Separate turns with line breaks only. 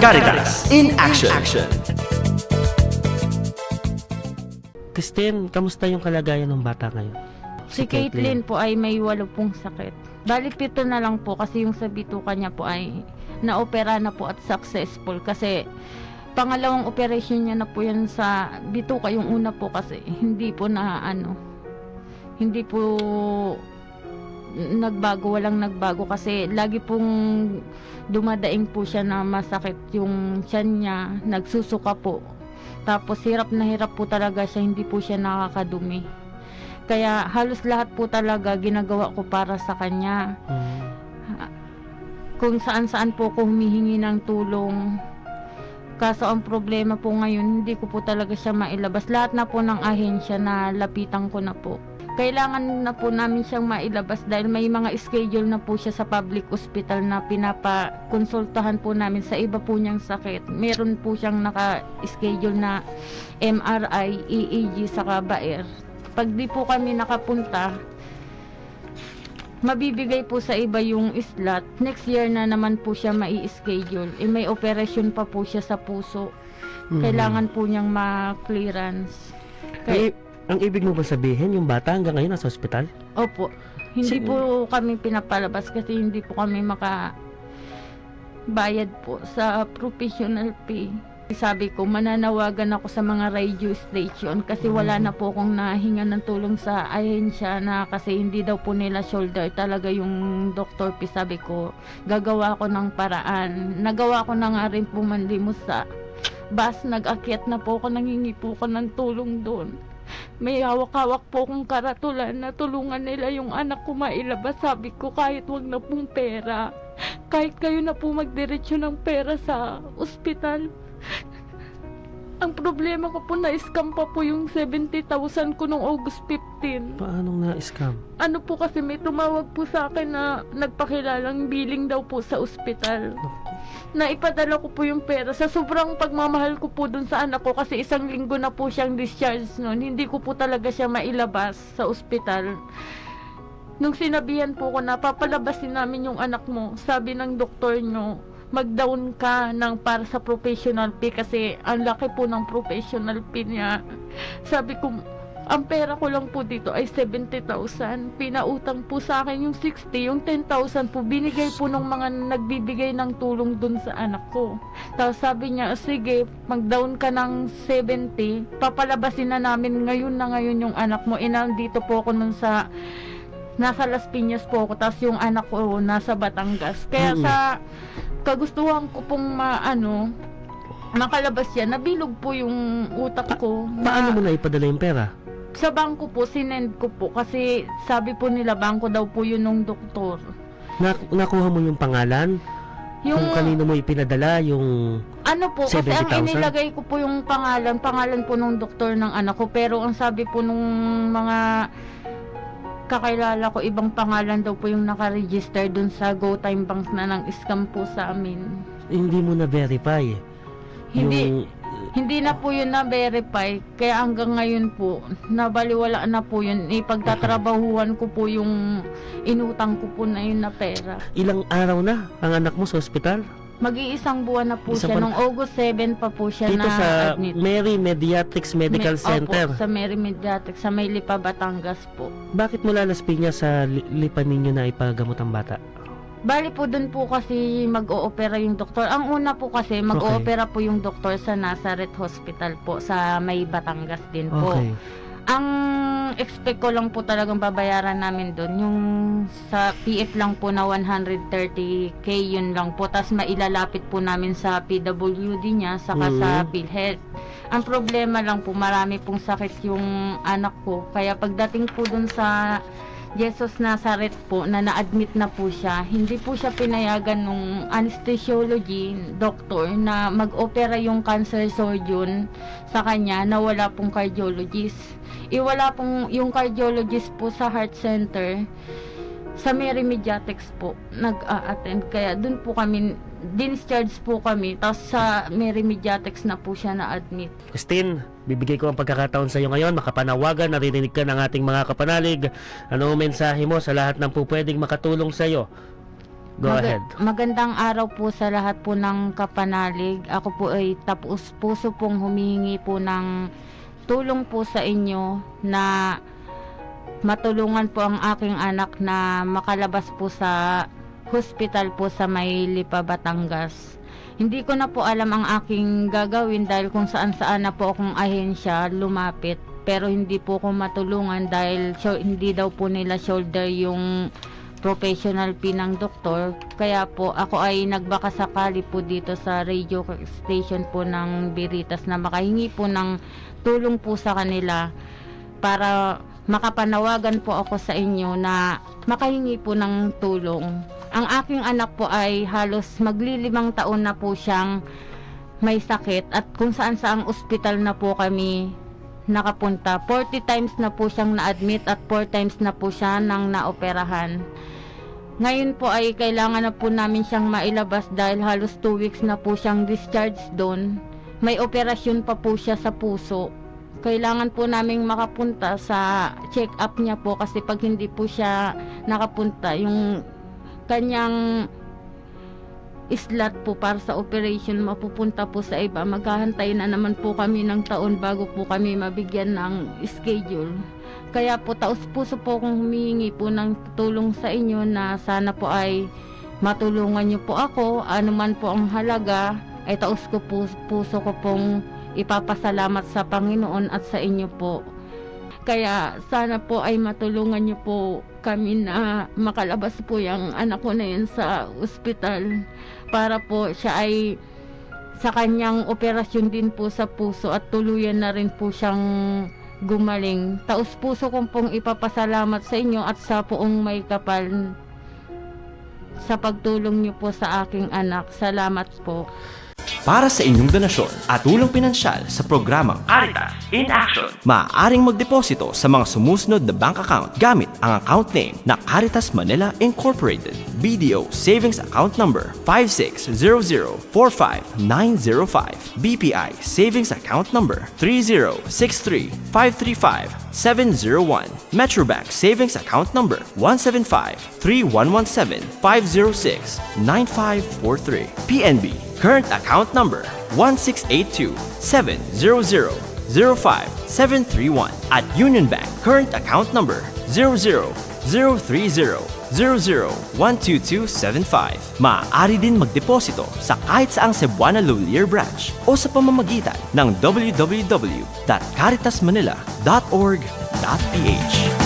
Caritas in action.
Christine, kamusta yung kalagayan ng bata ngayon?
Si Caitlyn po ay may walo pong sakit. Bali pito na lang po kasi yung sa bituka niya po ay naopera na po at successful kasi pangalawang operation niya na po yan sa bituka yung una po kasi hindi po na ano hindi po nagbago walang nagbago kasi lagi pong dumadaing po siya na masakit yung tiyan niya nagsusuka po tapos hirap na hirap po talaga siya hindi po siya nakakadumi kaya halos lahat po talaga ginagawa ko para sa kanya.
Hmm.
Kung saan-saan po ako humihingi ng tulong. Kaso ang problema po ngayon, hindi ko po talaga siya mailabas. Lahat na po ng ahensya na lapitan ko na po. Kailangan na po namin siyang mailabas dahil may mga schedule na po siya sa public hospital na pinapakonsultahan po namin sa iba po niyang sakit. Meron po siyang naka-schedule na MRI, EEG, saka Baer. Pag di po kami nakapunta, mabibigay po sa iba yung slot. Next year na naman po siya mai-schedule. Eh, may operation pa po siya sa puso.
Mhm.
Kailangan po niyang ma-clearance.
Ay, ang ibig mo ba sabihin, yung bata hanggang ngayon nasa ospital?
Opo. Hindi
Sige.
po kami pinapalabas kasi hindi po kami maka bayad po sa professional pay. Sabi ko, mananawagan ako sa mga radio station kasi wala na po akong nahinga ng tulong sa ahensya na kasi hindi daw po nila shoulder talaga yung Dr. P. Sabi ko, gagawa ko ng paraan. Nagawa ko na nga rin po manlimos sa bus. Nag-akyat na po ako, nangingi po ako ng tulong doon may hawak-hawak po akong karatulan na tulungan nila yung anak ko mailabas. Sabi ko kahit wag na pong pera. Kahit kayo na po magdiretsyo ng pera sa ospital. Ang problema ko po na-scam pa po yung 70,000 ko noong August 15.
Paanong na-scam?
Ano po kasi may tumawag po sa akin na nagpakilalang billing daw po sa ospital. Na ipadala ko po yung pera sa sobrang pagmamahal ko po dun sa anak ko kasi isang linggo na po siyang discharge noon. Hindi ko po talaga siya mailabas sa ospital. Nung sinabihan po ko na papalabasin namin yung anak mo, sabi ng doktor nyo, mag-down ka ng para sa professional pay kasi ang laki po ng professional pay niya. Sabi ko, ang pera ko lang po dito ay 70,000. Pinautang po sa akin yung 60, yung 10,000 po binigay po ng mga nagbibigay ng tulong dun sa anak ko. Tapos sabi niya, sige, mag-down ka ng 70, papalabasin na namin ngayon na ngayon yung anak mo. Inandito po ako nun sa nasa Las Piñas po ako, tapos yung anak ko nasa Batangas. Kaya
Mm.
sa kagustuhan ko pong maano, makalabas yan, nabilog po yung utak ko. na-
Paano mo na ipadala yung pera?
sa bangko po, sinend ko po kasi sabi po nila bangko daw po yun ng doktor.
Na, nakuha mo yung pangalan?
Yung
Kung kanino mo ipinadala yung...
ano po, kasi ang
70,000?
inilagay ko po yung pangalan, pangalan po nung doktor ng anak ko. Pero ang sabi po nung mga kakilala ko, ibang pangalan daw po yung nakaregister dun sa GoTime Bank na ng scam po sa amin.
Hindi mo na-verify.
Hindi,
Yung,
hindi na po yun na-verify. Kaya hanggang ngayon po, nabaliwala na po yun. Ipagtatrabahuan ko po yung inutang ko po na yun na pera.
ilang araw na ang anak mo sa ospital?
Mag-iisang buwan na po
Isang
siya.
buwan.
Nung August 7 pa po siya
Dito sa
na-admit.
Mary Mediatrics Medical
Me-
Center.
Opo, sa Mary Mediatric, sa May Lipa, Batangas po.
Bakit mula Las Piñas sa li- lipan ninyo na ipagamot ang bata?
Bali po dun po kasi mag-oopera yung doktor. Ang una po kasi mag-oopera po yung doktor sa Nazareth Hospital po sa May Batangas din po.
Okay.
Ang expect ko lang po talagang babayaran namin doon yung sa PF lang po na 130k yun lang po tapos mailalapit po namin sa PWD niya saka
Mhm.
sa PhilHealth. Ang problema lang po marami pong sakit yung anak ko kaya pagdating po doon sa Jesus Nazareth po na na-admit na po siya, hindi po siya pinayagan nung anesthesiology doctor na mag-opera yung cancer surgeon sa kanya na wala pong cardiologist. Iwala pong yung cardiologist po sa heart center sa Mary Mediatrics po nag-a-attend kaya dun po kami discharge po kami tapos sa Mary Mediatrics na po siya na-admit.
Christine, bibigay ko ang pagkakataon sa iyo ngayon. Makapanawagan, naririnig ka ng ating mga kapanalig. Ano mensahe mo sa lahat ng pupwedeng makatulong sa iyo? Go
Maga-
ahead.
Magandang araw po sa lahat po ng kapanalig. Ako po ay tapos puso pong humihingi po ng tulong po sa inyo na matulungan po ang aking anak na makalabas po sa hospital po sa Mailipa, Batangas. Hindi ko na po alam ang aking gagawin dahil kung saan saan na po akong ahensya lumapit. Pero hindi po ko matulungan dahil hindi daw po nila shoulder yung professional P ng doktor. Kaya po ako ay nagbaka sakali po dito sa radio station po ng Biritas na makahingi po ng tulong po sa kanila para makapanawagan po ako sa inyo na makahingi po ng tulong. Ang aking anak po ay halos maglilimang taon na po siyang may sakit at kung saan saang ospital na po kami nakapunta. 40 times na po siyang na-admit at 4 times na po siya nang naoperahan. Ngayon po ay kailangan na po namin siyang mailabas dahil halos 2 weeks na po siyang discharged doon. May operasyon pa po siya sa puso. Kailangan po naming makapunta sa check-up niya po kasi pag hindi po siya nakapunta, yung kanyang slot po para sa operation mapupunta po sa iba. Maghahantay na naman po kami ng taon bago po kami mabigyan ng schedule. Kaya po taos puso po kong humihingi po ng tulong sa inyo na sana po ay matulungan niyo po ako. Ano man po ang halaga ay taos ko po, puso ko pong ipapasalamat sa Panginoon at sa inyo po. Kaya sana po ay matulungan niyo po kami na makalabas po yung anak ko na yun sa ospital para po siya ay sa kanyang operasyon din po sa puso at tuluyan na rin po siyang gumaling. Taos puso kong pong ipapasalamat sa inyo at sa poong may kapal sa pagtulong niyo po sa aking anak. Salamat po.
Para sa inyong donasyon at tulong pinansyal sa programang Caritas in Action, maaaring magdeposito sa mga sumusunod na bank account gamit ang account name na Caritas Manila Incorporated. BDO Savings Account Number 5600-45905. BPI Savings Account Number 3063-535-701. Metrobank Savings Account Number 175-3117-506-9543. PNB Current account number 1682-700-05731 at Union Bank current account number 00-030-00-12275. Maaari din magdeposito sa kahit saang Cebuana Lulier branch o sa pamamagitan ng www.caritasmanila.org.ph.